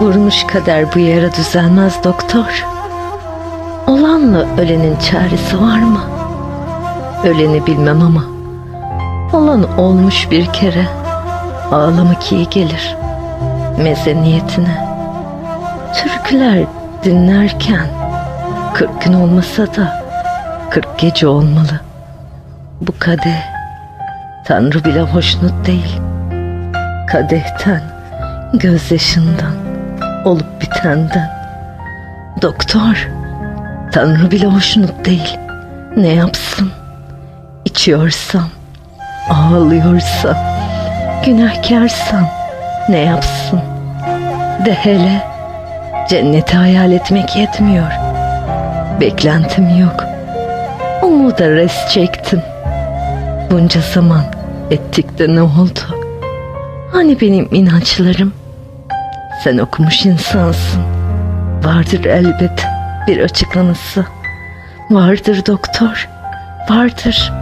Vurmuş kader bu yara düzelmez doktor. Olanla ölenin çaresi var mı? Öleni bilmem ama olan olmuş bir kere. Ağlamak iyi gelir mezeniyetine. Türküler dinlerken kırk gün olmasa da kırk gece olmalı. Bu kadeh Tanrı bile hoşnut değil. Kadehten, gözyaşından, olup bitenden. Doktor, Tanrı bile hoşnut değil. Ne yapsın? İçiyorsam, ağlıyorsam, günahkarsam ne yapsın? De hele cenneti hayal etmek yetmiyor. Beklentim yok. Umuda res çektim. Bunca zaman ettik de ne oldu? Hani benim inançlarım? Sen okumuş insansın. Vardır elbet bir açıklaması. Vardır doktor. Vardır.